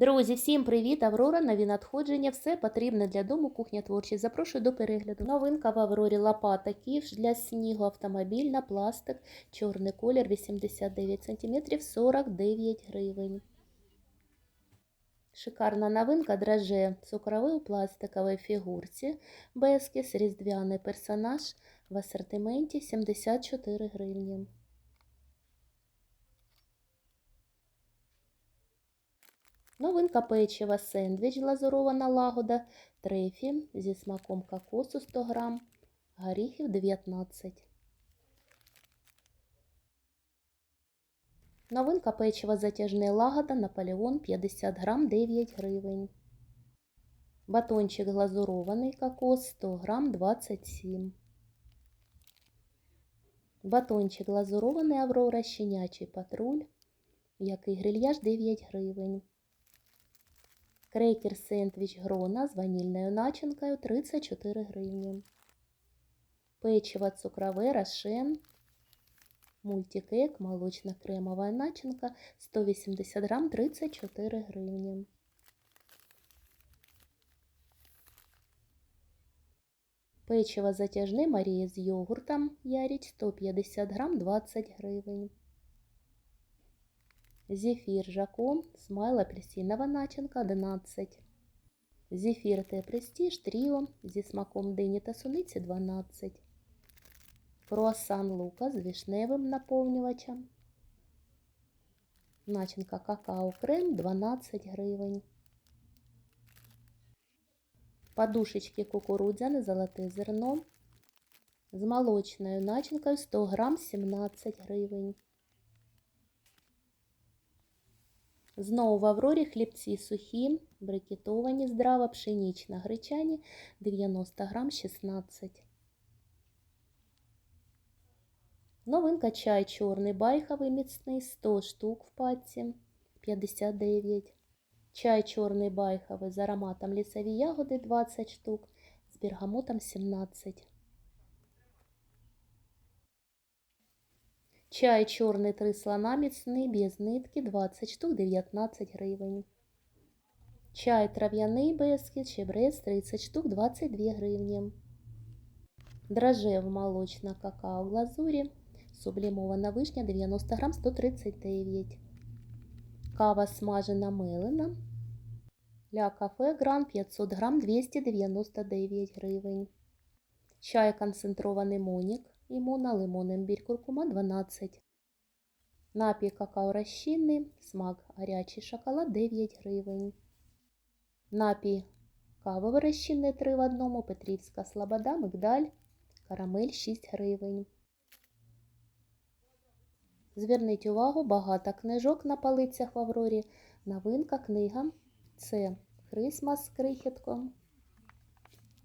Друзі, всім привіт! Аврора, нові надходження. Все потрібне для дому, кухня творчість. Запрошую до перегляду. Новинка в Аврорі лопата ківш для снігу автомобільна, пластик, чорний колір 89 см 49 гривень. Шикарна новинка драже цукровий у пластиковій фігурці. Бескіс, різдвяний персонаж в асортименті 74 гривні. Новинка печива сендвіч глазурована лагода, трефі зі смаком кокосу 100 грам, горіхів 19. Новинка печива затяжне лагода Наполеон 50 грам 9 гривень. Батончик глазурований кокос 100 грам 27. Батончик глазурований Аврора щенячий патруль, який грильяж 9 гривень. Крекер сендвіч грона з ванільною начинкою 34 гривні. Печиво цукрове рошен. Мультикек, молочно-кремовая начинка 180 грам 34 гривні. Печиво затяжне Марія з йогуртом Яріч 150 грам 20 гривень. Зефір Жако, смайл апельсинова начинка 11. Зефір Т Престіж Тріо зі смаком дині та суниці 12. Круасан Лука з вишневим наповнювачем. Начинка какао крем 12 гривень. Подушечки кукурудзяне золоте зерно з молочною начинкою 100 грам 17 гривень. Знову в Аврорі хлібці сухі, брикетовані, здрава, пшенічна, гречані 90 грам 16. Новинка чай чорний байховий міцний 100 штук в пачці 59. Чай чорний байховий з ароматом лісові ягоди 20 штук, з бергамотом 17. Чай чорний три слона міцний, без нитки 20 штук 19 гривень. Чай трав'яний бескіт, чебрець 30 штук 22 гривні. Дрожжев молочна какао глазурі, сублімована вишня 90 грам 139. Кава смажена мелена. Ля кафе гран 500 грам 299 гривень. Чай концентрований монік. Імуна, лимон, імбір, куркума 12. Напій какао розчинний, смак гарячий шоколад 9 гривень. Напій кавовий розчинний 3 в одному, Петрівська слобода, мигдаль, карамель 6 гривень. Зверніть увагу, багато книжок на полицях в Аврорі. Новинка книга це Хрисмас з крихітком.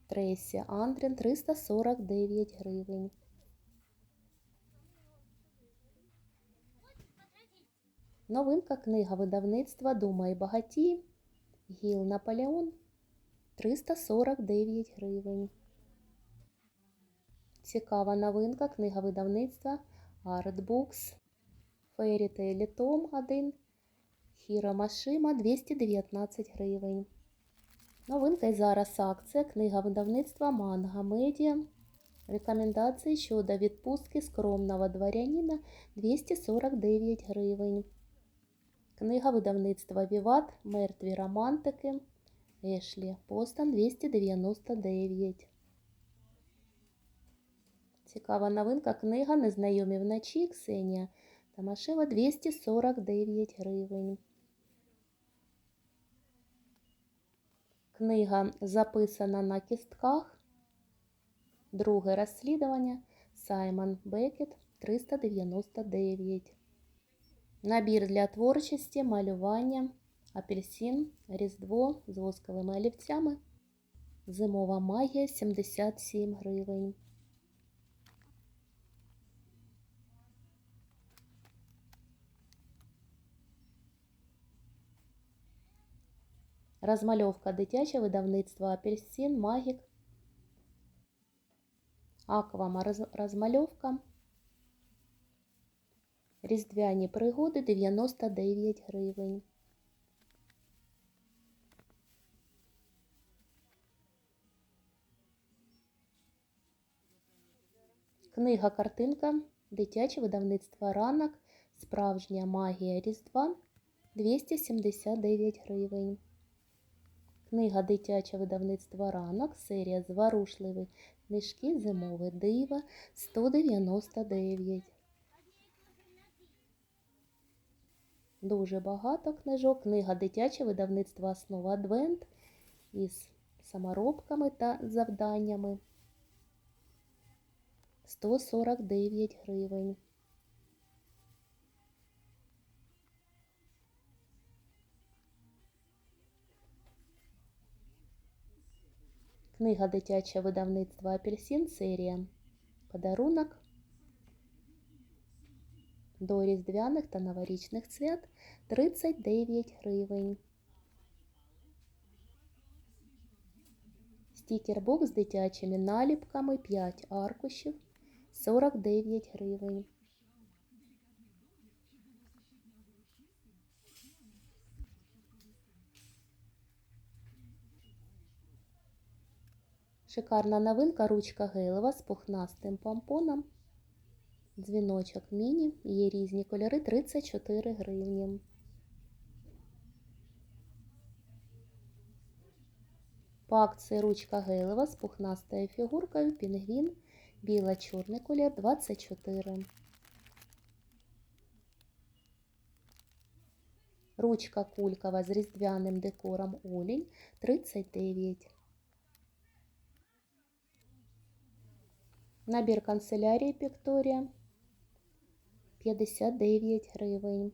Тресі Андрін 349 гривень. Новинка книга видавництва Дума і багаті. Гіл Наполеон 349 гривень. Цікава новинка книга видавництва Artbooks. Tail Том 1. Хіро Машима 219 гривень. Новинка і зараз акція. Книга видавництва Манга Медіа. Рекомендації щодо відпустки скромного дворянина 249 гривень. Книга видавництва Віват Мертві романтики Ешлі Постан 299. Цікава новинка книга Незнайомі вночі Ксенія Тамашева 249 гривень. Книга записана на кістках. Друге розслідування Саймон Бекет 399. Набір для творчості, малювання, апельсин, різдво з восковими олівцями. Зимова магія 77 гривень. Розмальовка дитяче видавництво Апельсин, Магік. Аквама розмальовка. Різдвяні пригоди 99 гривень. Книга картинка Дитяче видавництво ранок. Справжня магія Різдва 279 гривень. Книга Дитяче видавництво ранок. Серія Зворушливі книжки Зимове диво 199. Дуже багато книжок. Книга Дитяче видавництво Основа Адвент із саморобками та завданнями. 149 гривень. Книга дитяче видавництва Апельсин серія Подарунок до різдвяних та новорічних свят 39 гривень. Стікербокс з дитячими наліпками 5 аркушів 49 гривень. Шикарна новинка ручка гелева з пухнастим помпоном. Дзвіночок міні. Є різні кольори 34 гривні. По акції ручка гелева з пухнастою фігуркою пінгвін біло-чорний колір 24. Ручка кулькова з різдвяним декором олінь 39. Набір канцелярії Пікторія 59 гривень.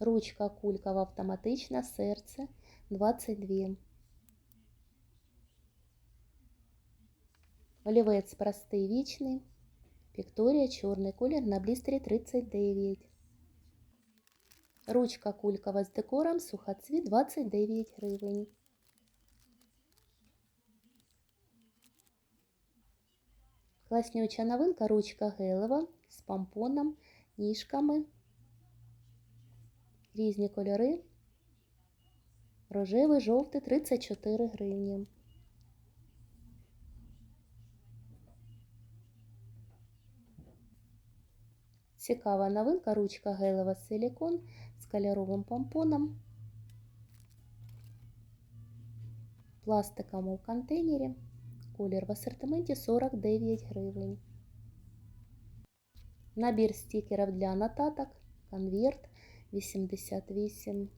Ручка кулькова автоматична серце 22. Олівець простий вічний. Пікторія чорний колір на блістері 39. Ручка кулькова з декором сухоцвіт 29 гривень. Класнюча новинка ручка гелева з помпоном, ніжками. Різні кольори. Рожевий, жовтий 34 гривні. Цікава новинка ручка гелева силікон з кольоровим помпоном. В пластиковому контейнері. Колір в асортименті 49 гривень. Набір стікерів для нотаток. Конверт 88.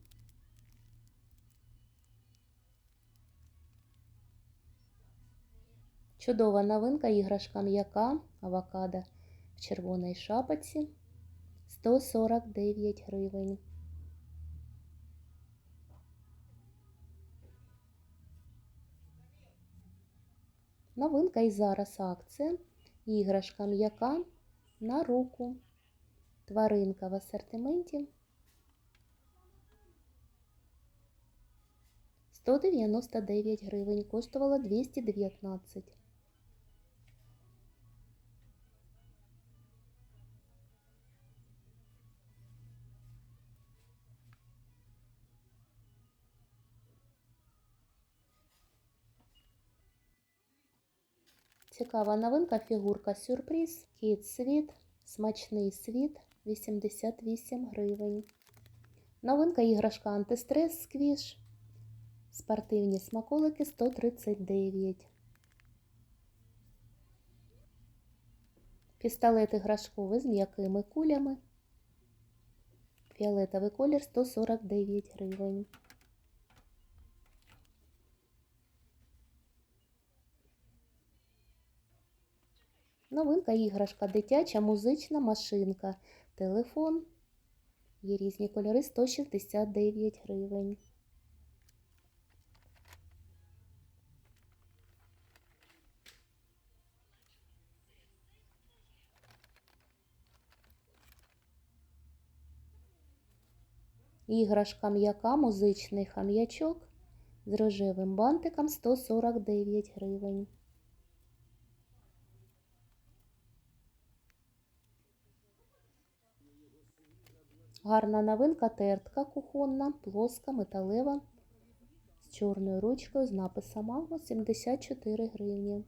Чудова новинка іграшка м'яка авокадо в червоній шапочці 149 гривень. Новинка і зараз акція. Іграшка м'яка на руку. Тваринка в асортименті 199 гривень. Коштувала 219. Цікава новинка фігурка сюрприз. Кіт світ, смачний світ 88 гривень. Новинка іграшка антистрес сквіш. Спортивні смаколики 139. Пістолет іграшковий з м'якими кулями. Фіолетовий колір 149 гривень. Новинка іграшка дитяча музична машинка. Телефон. Є різні кольори 169 гривень. Іграшка м'яка, музичний хам'ячок з рожевим бантиком 149 гривень. Гарна новинка тертка кухонна, плоска, металева, з чорною ручкою з написом Магно 74 гривні.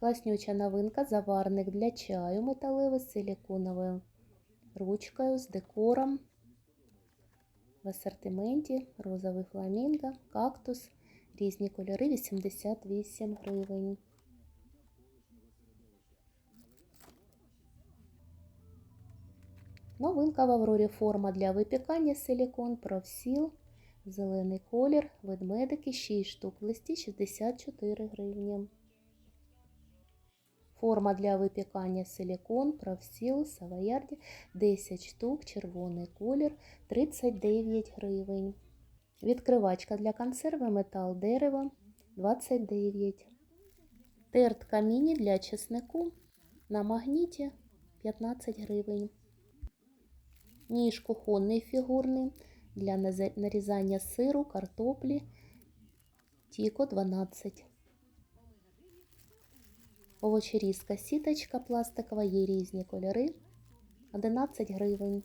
Класнюча новинка заварник для чаю металевий з силіконовою ручкою з декором. В асортименті розовий фламінго, кактус, різні кольори 88 гривень. Новинка в Аврорі форма для випікання силікон, профсіл, зелений колір, ведмедики 6 штук, в листі 64 гривні. Форма для випікання силікон, профсіл, савоярді 10 штук, червоний колір 39 гривень. Відкривачка для консерви метал дерево 29. Тертка міні для чеснику на магніті 15 гривень. Ніж кухонний фігурний для нарізання сиру, картоплі Тіко 12. Овочерізка сіточка пластикова, є різні кольори 11 гривень.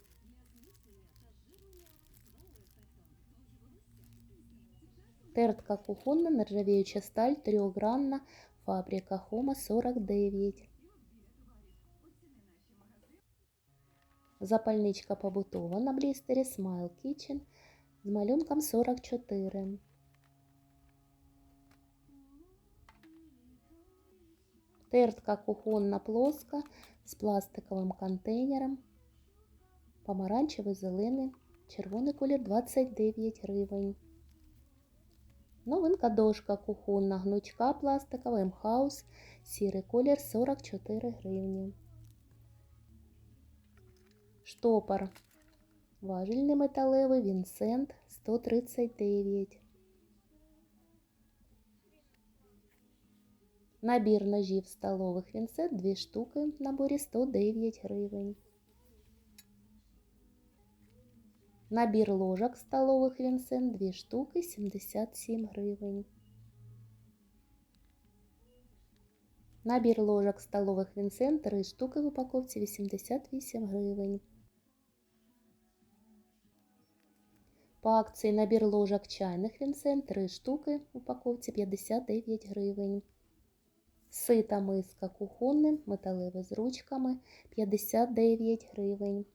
Тертка кухонна, нержавіюча сталь, трьохгранна, фабрика Хома 49. Запальничка побутова на блістері Smile Kitchen з малюнком 44. Тертка кухонна плоска з пластиковим контейнером. Помаранчевий, зелений, червоний колір 29 гривень. Новинка дошка кухонна, гнучка пластикова, М-хаус, сірий колір 44 гривні. Штопор. Важільний металевий Вінсент 139. Набір ножів столових Вінсент 2 штуки в наборі 109 гривень. Набір ложок столових Вінсент 2 штуки 77 гривень. Набір ложок столових Вінсент 3 штуки в упаковці 88 гривень. По акції набір ложок чайних Вінсент 3 штуки в упаковці 59 гривень. Сита миска кухонним, металеве з ручками 59 гривень.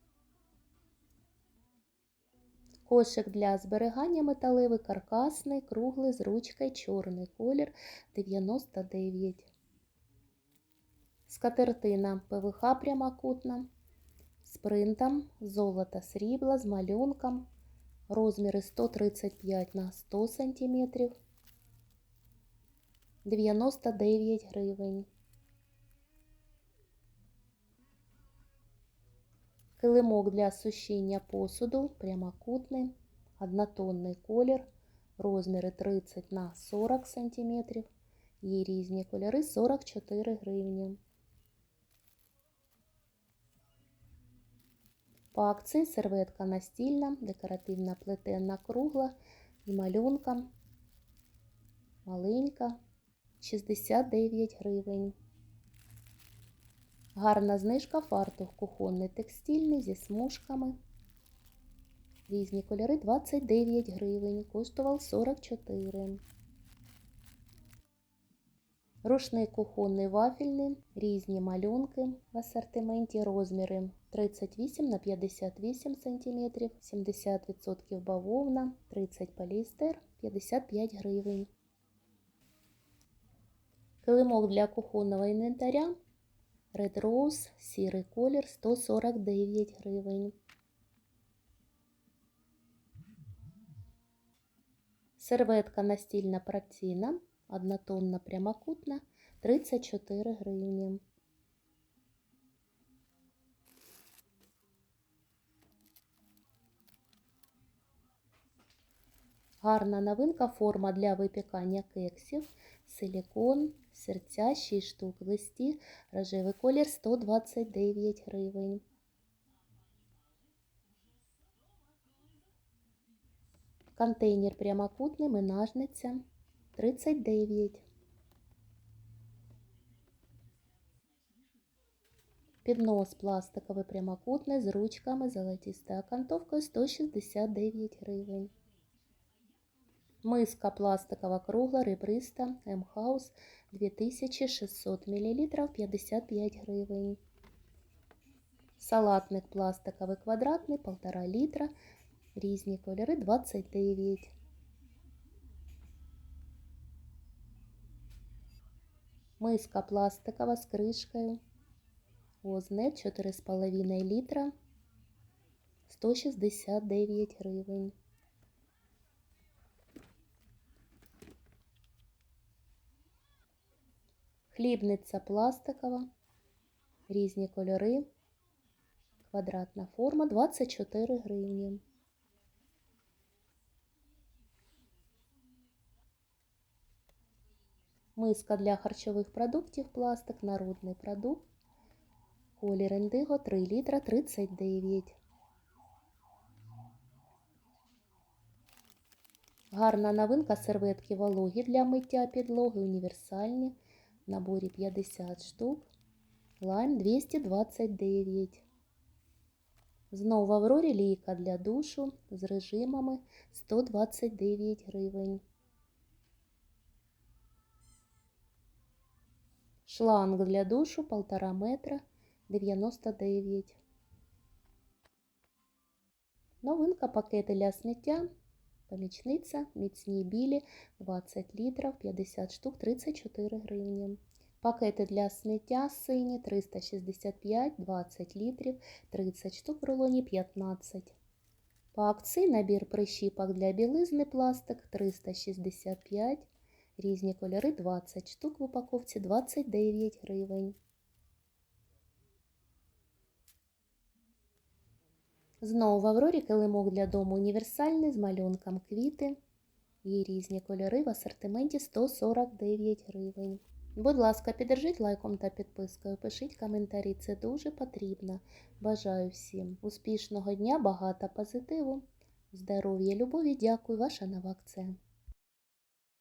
Кошик для зберігання металевий каркасний, круглий з ручкою, чорний колір 99. Скатертина ПВХ прямокутна з принтом, золото срібла з малюнком, розміри 135 на 100 см. 99 гривень. Килимок для сушіння посуду прямокутний, однотонний колір, розміри 30 на 40 см. Є різні кольори 44 гривні. По акції серветка настільна, декоративна плетенна кругла з малюнком, маленька. 69 гривень. Гарна знижка фартух кухонний текстильний зі смужками. Різні кольори 29 гривень. Коштував 44. Рушник кухонний вафельний, різні малюнки в асортименті, розміри 38 на 58 см, 70% бавовна, 30 поліестер, 55 гривень. Килимок для кухонного інвентаря Red Rose, сірий колір 149 гривень. Серветка настільна праційна, однотонна прямокутна 34 гривні. Гарна новинка форма для випікання кексів, силікон, серця 6 штук листі, рожевий колір 129 гривень. Контейнер прямокутний, менажниця 39. Піднос пластиковий прямокутний з ручками, золотистою окантовкою 169 гривень. Миска пластикова кругла, ребриста, М-хаус 2600 мл 55 гривень. Салатник пластиковий квадратний 1,5 літра. Різні кольори 29. Миска пластикова з кришкою. Ознет 4,5 літра. 169 гривень. Хлібниця пластикова. Різні кольори. Квадратна форма 24 гривні. Миска для харчових продуктів пластик, народний продукт. Колір індиго 3 літра 39. Гарна новинка серветки вологі для миття підлоги, універсальні. Наборі 50 штук. Лайм 229. Знову в Аврорі лійка для душу з режимами 129 гривень. Шланг для душу 1,5 метра 99. Новинка пакети для сміття. Помічниця, міцні білі 20 літрів, 50 штук 34 гривні. Пакети для сміття сині 365, 20 літрів, 30 штук в рулоні 15. По акції набір прищіпок для білизни пластик 365, різні кольори 20 штук в упаковці 29 гривень. Знову в Аврорі килимок для дому універсальний з малюнком квіти. Є різні кольори в асортименті 149 гривень. Будь ласка, піддержіть лайком та підпискою, пишіть коментарі, це дуже потрібно. Бажаю всім успішного дня, багато позитиву, здоров'я, любові. Дякую, ваша нова акція.